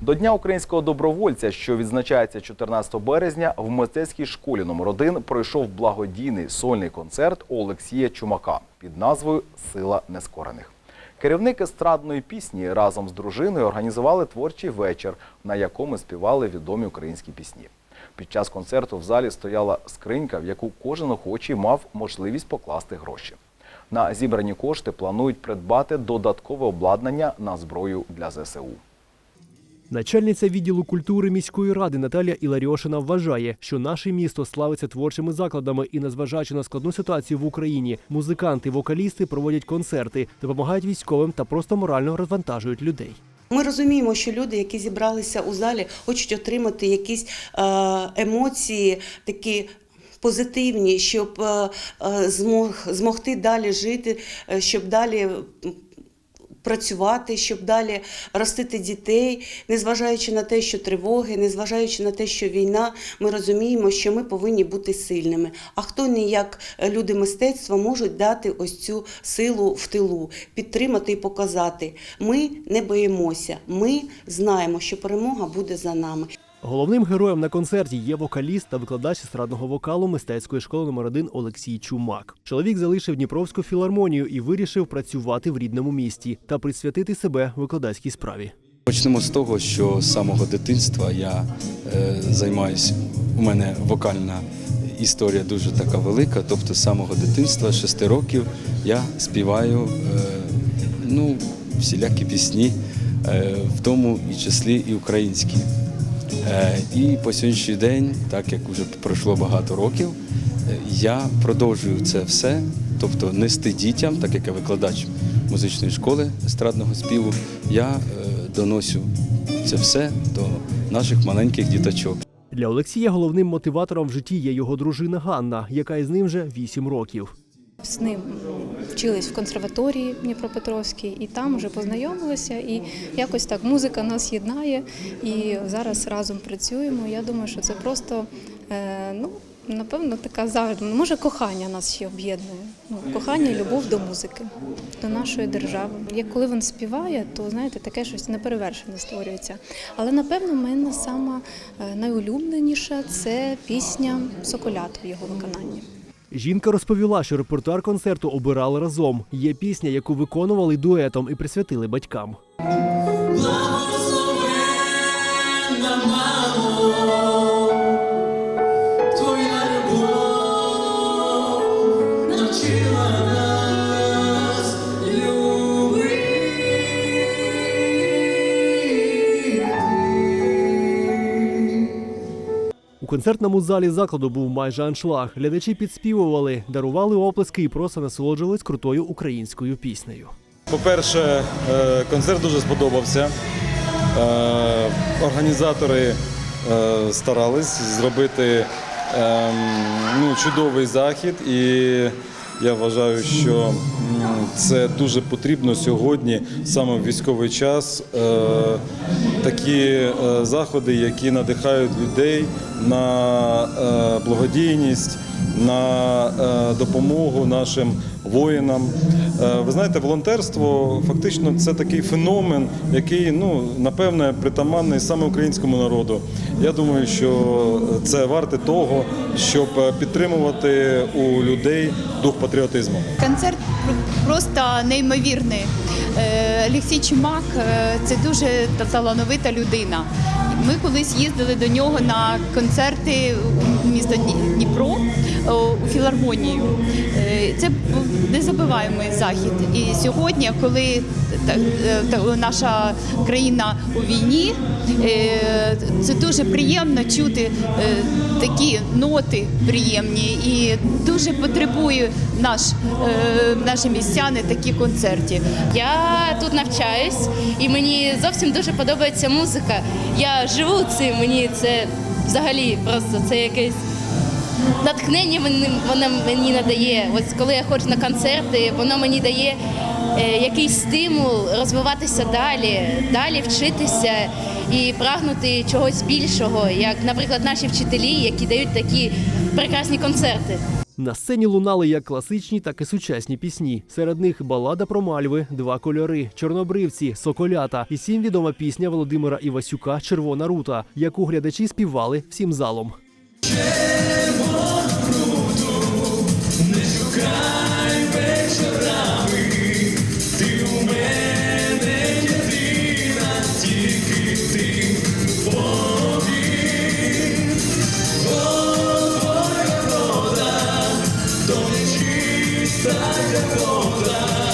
До Дня українського добровольця, що відзначається 14 березня, в мистецькій школі номер 1 пройшов благодійний сольний концерт Олексія Чумака під назвою Сила нескорених. Керівник естрадної пісні разом з дружиною організували творчий вечір, на якому співали відомі українські пісні. Під час концерту в залі стояла скринька, в яку кожен охочий мав можливість покласти гроші. На зібрані кошти планують придбати додаткове обладнання на зброю для ЗСУ. Начальниця відділу культури міської ради Наталія Іларіошина вважає, що наше місто славиться творчими закладами і, незважаючи на складну ситуацію в Україні, музиканти, вокалісти проводять концерти, допомагають військовим та просто морально розвантажують людей. Ми розуміємо, що люди, які зібралися у залі, хочуть отримати якісь е, емоції, такі. Позитивні, щоб е, е, змог, змогти далі жити, щоб далі працювати, щоб далі ростити дітей, незважаючи на те, що тривоги, незважаючи на те, що війна, ми розуміємо, що ми повинні бути сильними. А хто не як люди мистецтва можуть дати ось цю силу в тилу, підтримати і показати. Ми не боїмося, ми знаємо, що перемога буде за нами. Головним героєм на концерті є вокаліст та викладач естрадного вокалу мистецької школи номер 1 Олексій Чумак. Чоловік залишив Дніпровську філармонію і вирішив працювати в рідному місті та присвятити себе викладацькій справі. Почнемо з того, що з самого дитинства я е, займаюся. У мене вокальна історія дуже така велика. Тобто, з самого дитинства, 6 років, я співаю е, ну, всілякі пісні, е, в тому і числі і українські. Е, і по сьогоднішній день, так як вже пройшло багато років, е, я продовжую це все, тобто нести дітям, так як я викладач музичної школи естрадного співу, я е, доносю це все до наших маленьких діточок. Для Олексія головним мотиватором в житті є його дружина Ганна, яка із ним вже 8 років. З ним вчились в консерваторії Дніпропетровській, і там вже познайомилися. І якось так музика нас єднає. І зараз разом працюємо. Я думаю, що це просто е, ну. Напевно, така завжди може кохання нас ще об'єднує. Ну, кохання і любов до музики, до нашої держави. Як коли він співає, то знаєте, таке щось неперевершене створюється. Але напевно, мене сама е, найулюбленіша це пісня Соколят в його виконанні. Жінка розповіла, що репертуар концерту обирали разом. Є пісня, яку виконували дуетом і присвятили батькам. Твоя концертному залі закладу був майже аншлаг. Глядачі підспівували, дарували оплески і просто насолоджувались крутою українською піснею. По-перше, е, концерт дуже сподобався. Е, Організатори е, старались зробити ем, ну, чудовий захід, і я вважаю, що це дуже потрібно сьогодні, саме в військовий час, е, такі е, заходи, які надихають людей на е, благодійність, на е, допомогу нашим воїнам. Е, Ви знаєте, волонтерство фактично це такий феномен, який ну напевне притаманний саме українському народу. Я думаю, що це варте того, щоб е, підтримувати у людей дух патріотизму. Концерт просто неймовірний. Олексій Чумак це дуже та- талановита людина. Ми колись їздили до нього на концерти у місто Дніпро у філармонію. Е, Це незабиваємий захід. І сьогодні, коли е, наша країна у війні, е, це дуже приємно чути е, такі ноти приємні і дуже потребує наш, е, наші містяни такі концертів. Я тут навчаюсь, і мені зовсім дуже подобається музика. Я живу цим, мені це взагалі просто це якесь натхнення воно мені надає. Ось коли я ходжу на концерти, воно мені дає е, якийсь стимул розвиватися далі, далі вчитися і прагнути чогось більшого, як, наприклад, наші вчителі, які дають такі прекрасні концерти. На сцені лунали як класичні, так і сучасні пісні. Серед них балада про мальви, два кольори, чорнобривці, соколята і сім відома пісня Володимира Івасюка Червона рута, яку глядачі співали всім залом. Чиста вода,